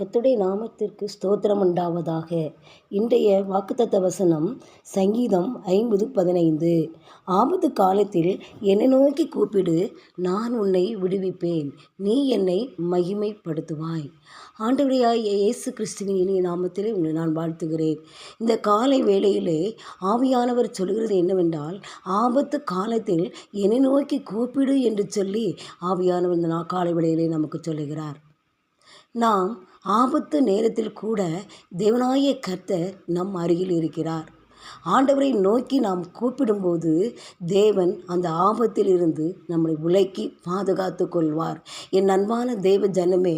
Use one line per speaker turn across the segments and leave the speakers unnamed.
கத்துடைய நாமத்திற்கு ஸ்தோத்திரம் உண்டாவதாக. இன்றைய வாக்குத்தத்த வசனம் சங்கீதம் ஐம்பது பதினைந்து. ஆபத்து காலத்தில் என்னை நோக்கி கூப்பிடு நான் உன்னை விடுவிப்பேன். நீ என்னை மகிமைப்படுத்துவாய். ஆண்டவரையாய் இயேசு கிறிஸ்துவின் இனிய நாமத்திலே உங்களை நான் வாழ்த்துகிறேன். இந்த காலை வேளையிலே ஆவியானவர் சொல்கிறது என்னவென்றால் ஆபத்து காலத்தில் என்னை நோக்கி கூப்பிடு என்று சொல்லி ஆவியானவர் இந்த காலை வேளையிலே நமக்கு சொல்லுகிறார். நாம் ஆபத்து நேரத்தில் கூட தேவனாய கர்த்தர் நம் அருகில் இருக்கிறார். ஆண்டவரை நோக்கி நாம் கூப்பிடும்போது தேவன் அந்த ஆபத்தில் இருந்து நம்மளை விலக்கி பாதுகாத்து கொள்வார். என் அன்பான தேவ ஜனமே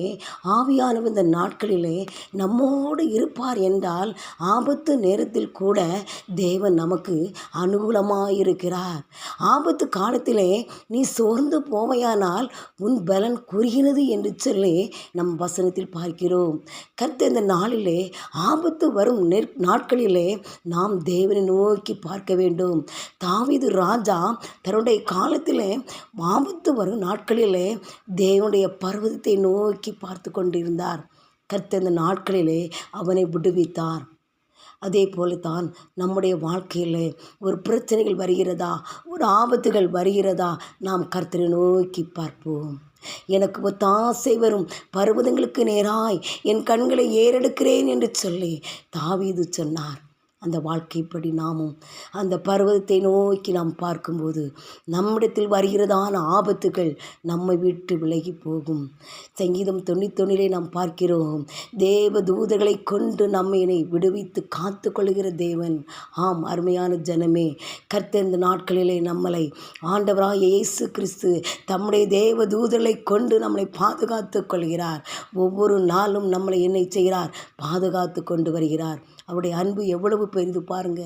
ஆவியானவர் இந்த நாட்களிலே நம்மோடு இருப்பார் என்றால் ஆபத்து நேரத்தில் கூட தேவன் நமக்கு அனுகூலமாயிருக்கிறார். ஆபத்து காலத்திலே நீ சோர்ந்து போவையானால் உன் பலன் குறுகிறது என்று சொல்லி நம் வசனத்தில் பார்க்கிறோம். கர்த்த இந்த நாளிலே ஆபத்து வரும் நெற் நாட்களிலே நாம் தேவ தேவனை நோக்கி பார்க்க வேண்டும். தாவிது ராஜா தன்னுடைய காலத்தில் ஆபத்து வரும் நாட்களிலே தேவனுடைய பர்வதத்தை நோக்கி பார்த்து கொண்டிருந்தார். கர்த்த இந்த நாட்களிலே அவனை விடுவித்தார். அதே போல தான் நம்முடைய வாழ்க்கையில் ஒரு பிரச்சனைகள் வருகிறதா ஒரு ஆபத்துகள் வருகிறதா நாம் கர்த்தரை நோக்கி பார்ப்போம். எனக்கு ஒத்தாசை வரும் பர்வதங்களுக்கு நேராய் என் கண்களை ஏறெடுக்கிறேன் என்று சொல்லி தாவீது சொன்னார். அந்த வாழ்க்கைப்படி நாமும் அந்த பருவத்தை நோக்கி நாம் பார்க்கும்போது நம்மிடத்தில் வருகிறதான ஆபத்துகள் நம்மை விட்டு விலகி போகும். சங்கீதம் தொண்ணூத்தொன்னிலே நாம் பார்க்கிறோம் தேவ தூதர்களை கொண்டு நம்மையினை விடுவித்து காத்து கொள்கிற தேவன். ஆம் அருமையான ஜனமே கர்த்த இந்த நாட்களிலே நம்மளை ஆண்டவராக இயேசு கிறிஸ்து தம்முடைய தேவ தூதர்களை கொண்டு நம்மளை பாதுகாத்து கொள்கிறார். ஒவ்வொரு நாளும் நம்மளை என்னை செய்கிறார் பாதுகாத்து கொண்டு வருகிறார். அவருடைய அன்பு எவ்வளவு பெரிது பாருங்க.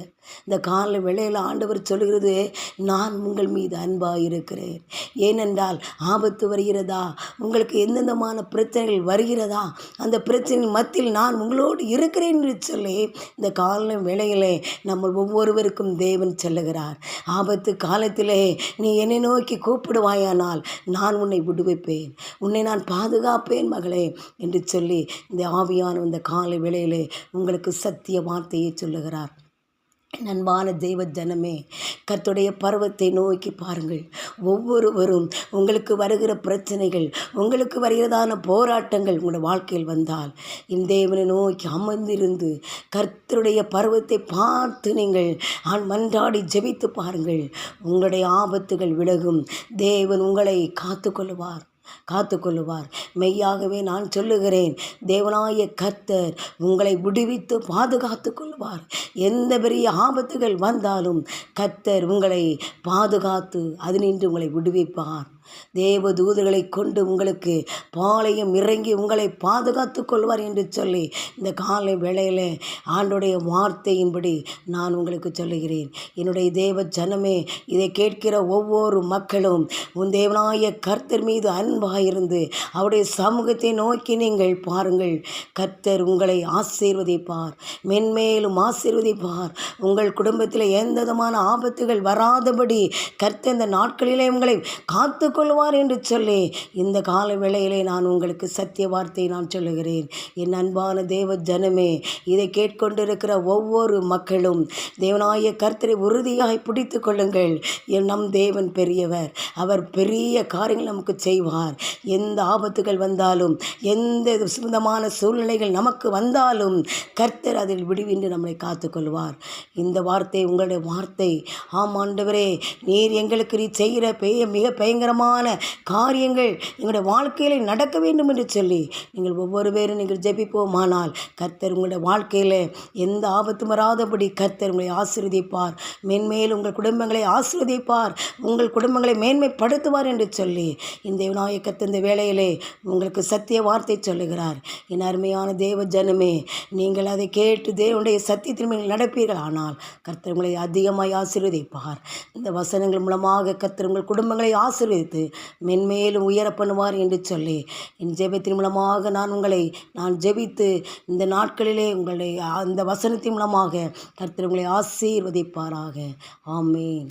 இந்த கால வேளையில் ஆண்டவர் சொல்கிறது நான் உங்கள் மீது அன்பாக இருக்கிறேன். ஏனென்றால் ஆபத்து வருகிறதா? உங்களுக்கு எந்தெந்தமான பிரச்சனைகள் வருகிறதா? அந்த பிரச்சனை மத்தியில் நான் உங்களோடு இருக்கிறேன் என்று சொல்லி இந்த கால வேளையிலே நம்ம ஒவ்வொருவருக்கும் தேவன் செல்லுகிறார். ஆபத்து காலத்திலே நீ என்னை நோக்கி கூப்பிடுவாயானால் நான் உன்னை விடுவிப்பேன். உன்னை நான் பாதுகாப்பேன் மகளே என்று சொல்லி இந்த ஆவியான இந்த காலை வேளையிலே உங்களுக்கு சத்திய வார்த்தையை சொல்லுகிறார். நண்பான தெய்வ ஜனமே கத்துடைய பருவத்தை நோக்கி பாருங்கள். ஒவ்வொருவரும் உங்களுக்கு வருகிற பிரச்சனைகள் உங்களுக்கு வருகிறதான போராட்டங்கள் உங்களோட வாழ்க்கையில் வந்தால் இந்த தேவனை நோக்கி அமர்ந்திருந்து கர்த்தருடைய பருவத்தை பார்த்து நீங்கள் மன்றாடி ஜெபித்து பாருங்கள். உங்களுடைய ஆபத்துகள் விலகும். தேவன் உங்களை காத்து கொள்வார் காத்து கொள்ளுவார் மெய்யாகவே நான் சொல்லுகிறேன் தேவனாய கர்த்தர் உங்களை விடுவித்து பாதுகாத்து கொள்வார் எந்த பெரிய ஆபத்துகள் வந்தாலும் கர்த்தர் உங்களை பாதுகாத்து அது நின்று உங்களை விடுவிப்பார். தேவ தூதர்களை கொண்டு உங்களுக்கு பாளையம் இறங்கி உங்களை பாதுகாத்து கொள்வார் என்று சொல்லி இந்த காலை வேளையில் ஆண்டுடைய வார்த்தையின்படி நான் உங்களுக்கு சொல்லுகிறேன். என்னுடைய தேவ ஜனமே இதை கேட்கிற ஒவ்வொரு மக்களும் உன் தேவனாய கர்த்தர் மீது அன்பாயிருந்து அவருடைய சமூகத்தை நோக்கி நீங்கள் பாருங்கள். கர்த்தர் உங்களை ஆசீர்வதிப்பார். மென்மேலும் ஆசீர்வதிப்பார். உங்கள் குடும்பத்தில் எந்த விதமான ஆபத்துகள் வராதபடி கர்த்தர் இந்த நாட்களிலே உங்களை காத்து கொள்வார் என்று சொல்லி இந்த கால வேளையிலே நான் உங்களுக்கு சத்திய வார்த்தையை நான் சொல்லுகிறேன். என் அன்பான தேவ ஜனமே இதை கேட்கொண்டிருக்கிற ஒவ்வொரு மக்களும் தேவனாய கர்த்தரை உறுதியாய் பிடித்து கொள்ளுங்கள். என் நம் தேவன் பெரியவர். அவர் பெரிய காரியங்கள் நமக்கு செய்வார். எந்த ஆபத்துகள் வந்தாலும் எந்த சுமந்தமான சூழ்நிலைகள் நமக்கு வந்தாலும் கர்த்தர் அதில் விடுவின்று நம்மளை காத்துக்கொள்வார். இந்த வார்த்தை உங்களுடைய வார்த்தை. ஆம் ஆண்டவரே நீர் எங்களுக்கு நீ செய்கிற பெய மிக பயங்கரமான காரியங்கள் எங்களுடைய வாழ்க்கையில் நடக்க வேண்டும் என்று சொல்லி நீங்கள் ஒவ்வொரு பேரும் நீங்கள் ஜெபிப்போமானால் கர்த்தர் உங்களுடைய வாழ்க்கையில் எந்த ஆபத்தும் வராதபடி கர்த்தர் உங்களை ஆசிர்வதிப்பார். மென்மேல் உங்கள் குடும்பங்களை ஆசிர்வதிப்பார். உங்கள் குடும்பங்களை மேன்மைப்படுத்துவார் என்று சொல்லி இந்த விநாயகத்து இந்த வேளையிலே உங்களுக்கு சத்திய வார்த்தை சொல்லுகிறார். என் அருமையான தேவ ஜனமே நீங்கள் அதை கேட்டு தேவனுடைய சத்தியத்தில் நீங்கள் நடப்பீர்கள். ஆனால் கர்த்தர் உங்களை அதிகமாக ஆசீர்வதிப்பார். இந்த வசனங்கள் மூலமாக கர்த்தர் உங்கள் குடும்பங்களை ஆசீர்வதித்து மென்மேலும் உயர பண்ணுவார் என்று சொல்லி என் ஜெபத்தின் மூலமாக நான் உங்களை நான் ஜெபித்து இந்த நாட்களிலே உங்களுடைய அந்த வசனத்தின் மூலமாக கர்த்தர் உங்களை ஆசீர்வதிப்பாராக. ஆமேன்.